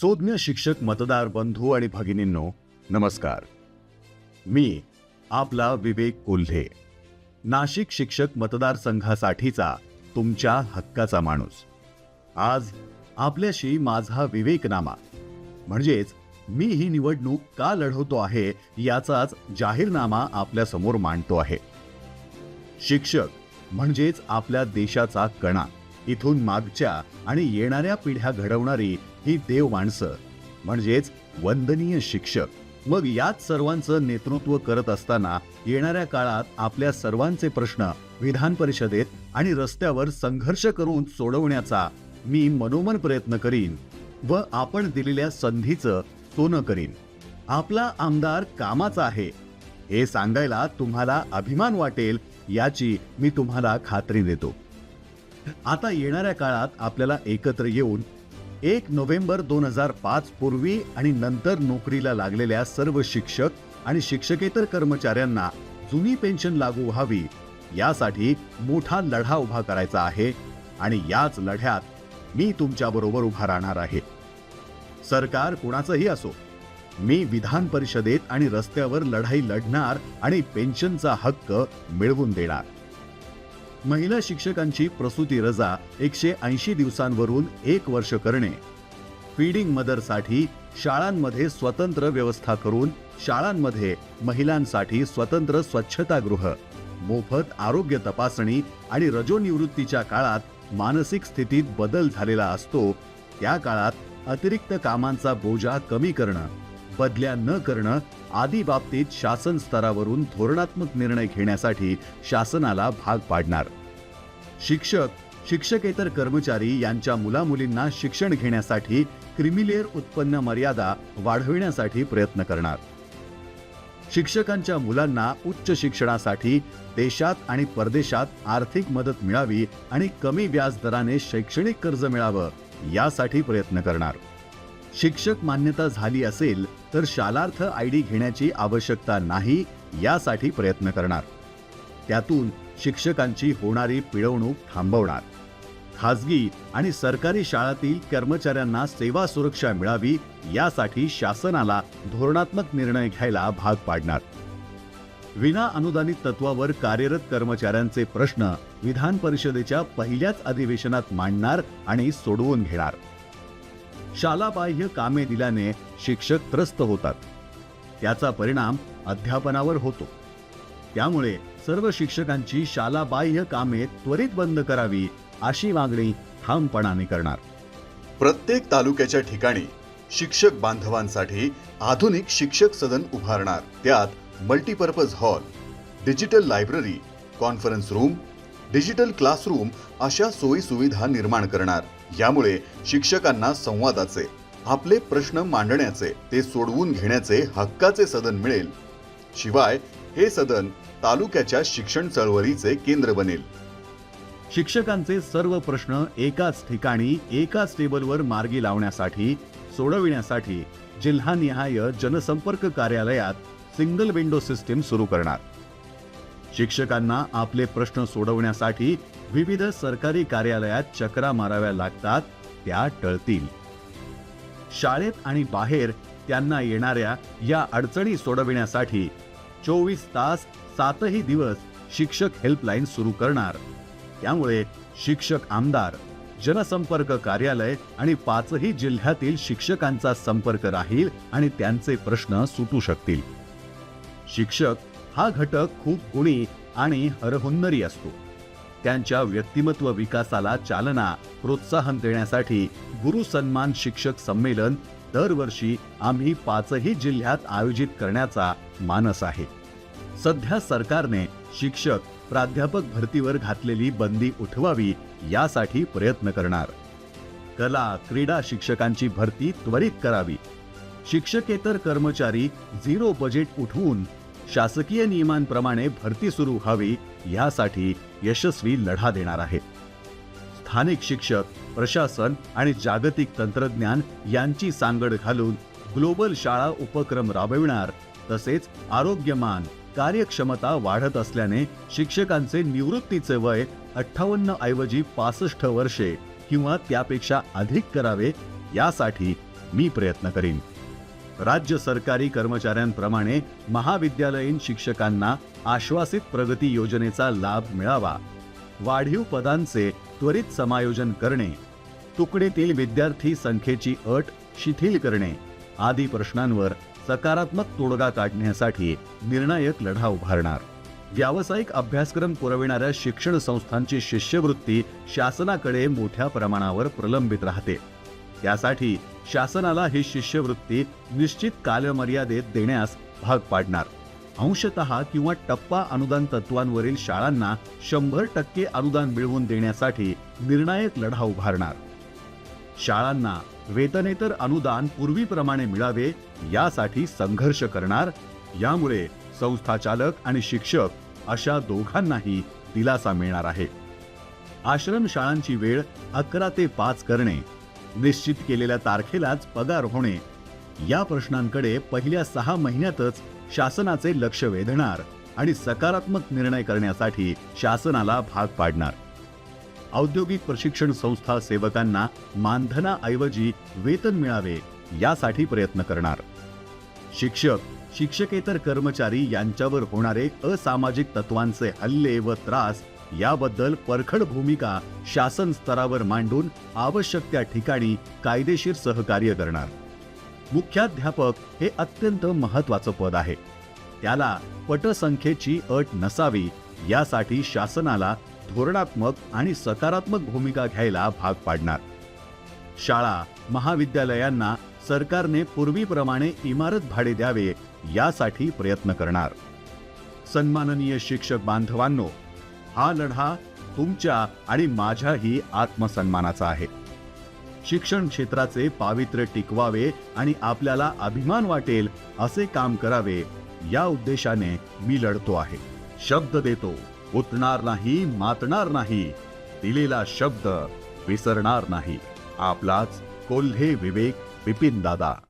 सोज्ञ शिक्षक मतदार बंधू आणि भगिनींनो नमस्कार. मी आपला विवेक कोल्हे नाशिक शिक्षक मतदारसंघासाठीचा तुमच्या हक्काचा माणूस. आज आपल्याशी माझा विवेकनामा म्हणजेच मी ही निवडणूक का लढवतो आहे याचाच जाहीरनामा आपल्यासमोर मांडतो आहे. शिक्षक म्हणजेच आपल्या देशाचा कणा इथून मागच्या आणि येणाऱ्या पिढ्या घडवणारी ही देव माणसं म्हणजेच वंदनीय शिक्षक. मग याच सर्वांचं नेतृत्व करत असताना येणाऱ्या काळात आपल्या सर्वांचे प्रश्न विधान परिषदेत आणि रस्त्यावर संघर्ष करून सोडवण्याचा मी मनोमन प्रयत्न करीन व आपण दिलेल्या संधीचं सोनं करीन. आपला आमदार कामाचा आहे. हे सांगायला तुम्हाला अभिमान वाटेल याची मी तुम्हाला खात्री देतो. आता येणाऱ्या काळात आपल्याला एकत्र येऊन एक नोव्हेंबर दोन हजार पाच पूर्वी आणि नंतर नोकरीला लागलेल्या सर्व शिक्षक आणि शिक्षकेतर कर्मचाऱ्यांना जुनी पेन्शन लागू व्हावी. यासाठी मोठा लढा उभा करायचा आहे आणि याच लढ्यात मी तुमच्याबरोबर उभा राहणार आहे. सरकार कुणाचंही असो मी विधान परिषदेत आणि रस्त्यावर लढाई लढणार आणि पेन्शनचा हक्क मिळवून देणार. महिला शिक्षकांची प्रसूती रजा एकशे ऐंशी दिवसांवरून एक वर्ष करणे. फीडिंग मदरसाठी शाळांमध्ये स्वतंत्र व्यवस्था करून शाळांमध्ये महिलांसाठी स्वतंत्र स्वच्छतागृह मोफत आरोग्य तपासणी आणि रजोनिवृत्तीच्या काळात मानसिक स्थितीत बदल झालेला असतो. त्या काळात अतिरिक्त कामांचा बोजा कमी करणं. बदल्या न करणं आदी बाबतीत शासन स्तरावरून धोरणात्मक निर्णय घेण्यासाठी शासनाला भाग पाडणार. शिक्षक शिक्षकेतर कर्मचारी यांच्या मुलामुलींना शिक्षण घेण्यासाठी क्रिमिलेअर उत्पन्न मर्यादा वाढविण्यासाठी प्रयत्न करणार. शिक्षकांच्या मुलांना उच्च शिक्षणासाठी देशात आणि परदेशात आर्थिक मदत मिळावी आणि कमी व्याजदराने शैक्षणिक कर्ज मिळावं यासाठी प्रयत्न करणार. शिक्षक मान्यता झाली असेल तर शालार्थ आय डी घेण्याची आवश्यकता नाही यासाठी प्रयत्न करणार. त्यातून शिक्षकांची होणारी पिळवणूक थांबवणार. खाजगी आणि सरकारी शाळातील कर्मचाऱ्यांना सेवा सुरक्षा मिळावी यासाठी शासनाला धोरणात्मक निर्णय घ्यायला भाग पाडणार. विना अनुदानित तत्वावर कार्यरत कर्मचाऱ्यांचे प्रश्न विधान परिषदेच्या पहिल्याच अधिवेशनात मांडणार आणि सोडवून घेणार. शालाबाह्य कामे दिल्याने शिक्षक त्रस्त होतात. त्याचा परिणाम अध्यापनावर होतो. त्यामुळे सर्व शिक्षकांची शालाबाह्य कामे त्वरित बंद करावी अशी मागणी ठामपणाने करणार. प्रत्येक तालुक्याच्या ठिकाणी शिक्षक बांधवांसाठी आधुनिक शिक्षक सदन उभारणार. त्यात multipurpose hall digital library conference room digital classroom अशा सोयी सुविधा निर्माण करणार. यामुळे शिक्षकांना संवादाचे आपले प्रश्न मांडण्याचे ते सोडवून घेण्याचे हक्काचे सदन मिळेल. शिवाय हे सदन तालुक्याच्या शिक्षण चळवळीचे केंद्र बनेल. शिक्षकांचे सर्व प्रश्न एकाच ठिकाणी एकाच टेबलवर मार्गी लावण्यासाठी सोडविण्यासाठी जिल्हानिहाय जनसंपर्क कार्यालयात सिंगल विंडो सिस्टीम सुरू करणार. शिक्षकांना आपले प्रश्न सोडवण्यासाठी विविध सरकारी कार्यालयात चक्रा माराव्या लागतात त्या टळतील. शाळेत आणि बाहेर त्यांना येणाऱ्या या अडचणी सोडविण्यासाठी चोवीस तास सातही दिवस शिक्षक हेल्पलाईन सुरू करणार. त्यामुळे शिक्षक आमदार जनसंपर्क कार्यालय आणि पाचही जिल्ह्यातील शिक्षकांचा संपर्क राहील आणि त्यांचे प्रश्न सुटू शकतील. शिक्षक हा घटक खूप गुणी आणि हरहुन्नरी असतो. त्यांच्या व्यक्तिमत्व विकासाला चालना प्रोत्साहन देण्यासाठी गुरु सन्मान शिक्षक संमेलन दरवर्षी आम्ही पाचही जिल्ह्यात आयोजित करण्याचा मानस आहे. सध्या सरकारने शिक्षक प्राध्यापक भरतीवर घातलेली बंदी उठवावी यासाठी प्रयत्न करणार. कला क्रीडा शिक्षकांची भरती त्वरित करावी. शिक्षकेतर कर्मचारी झिरो बजेट उठवून शासकीय नियमांप्रमाणे भरती सुरू व्हावी यासाठी यशस्वी लढा देणार आहेत. स्थानिक शिक्षक प्रशासन आणि जागतिक तंत्रज्ञान यांची सांगड घालून ग्लोबल शाळा उपक्रम राबविणार तसेच आरोग्यमान कार्यक्षमता वाढत असल्याने शिक्षकांचे निवृत्तीचे वय अठ्ठावन्न ऐवजी पासष्ट वर्षे किंवा त्यापेक्षा अधिक करावे यासाठी मी प्रयत्न करीन. राज्य सरकारी कर्मचाऱ्यांप्रमाणे महाविद्यालयीन शिक्षकांना आश्वासित प्रगती योजनेचा लाभ मिळावा. वाढीव पदांचे त्वरित समायोजन करणे. तुकडीतील विद्यार्थी संख्येची अट शिथिल करणे. आदी प्रश्नांवर सकारात्मक तोडगा काढण्यासाठी निर्णायक लढा उभारणार. व्यावसायिक अभ्यासक्रम पुरविणाऱ्या शिक्षण संस्थांची शिष्यवृत्ती शासनाकडे मोठ्या प्रमाणावर प्रलंबित राहते. त्यासाठी शासनाला ही शिष्यवृत्ती निश्चित कालमर्यादेत देण्यास भाग पाडणार. अंशतः किंवा टप्पा अनुदान तत्वांवरील शाळांना शंभर टक्के अनुदान मिळवून देण्यासाठी निर्णायक लढा उभारणार. शाळांना वेतनेतर अनुदान पूर्वीप्रमाणे मिळावे यासाठी संघर्ष करणार यामुळे संस्थाचालक आणि शिक्षक अशा दोघांनाही दिलासा मिळणार आहे. आश्रम शाळांची वेळ अकरा ते पाच करणे निश्चित केलेल्या तारखेलाच पगार होणे. या प्रश्नांकडे पहिल्या सहा महिन्यातच शासनाचे लक्ष वेधणार आणि सकारात्मक निर्णय करण्यासाठी शासनाला भाग पाडणार. औद्योगिक प्रशिक्षण संस्था सेवकांना मानधनाऐवजी वेतन मिळावे यासाठी प्रयत्न करणार. शिक्षक शिक्षकेतर कर्मचारी यांच्यावर होणारे असामाजिक तत्वांचे हल्ले व त्रास याबद्दल परखड भूमिका शासन स्तरावर मांडून आवश्यक त्या ठिकाणी कायदेशीर सहकार्य करणार. मुख्याध्यापक हे अत्यंत महत्वाचं पद आहे. त्याला पटसंख्येची अट नसावी यासाठी शासनाला धोरणात्मक आणि सकारात्मक भूमिका घ्यायला भाग पाडणार. शाळा महाविद्यालयांना सरकारने पूर्वीप्रमाणे इमारत भाडे द्यावे यासाठी प्रयत्न करणार. सन्माननीय शिक्षक बांधवांनो हा लढा तुमच्या आणि माझ्याही आत्मसन्मानाचा आहे. शिक्षण क्षेत्राचे पावित्र्य टिकवावे आणि आपल्याला अभिमान वाटेल असे काम करावे या उद्देशाने मी लढतो आहे. शब्द देतो उतणार नाही मातणार नाही. दिलेला शब्द विसरणार नाही. आपलाच कोल्हे विवेक बिपिन दादा.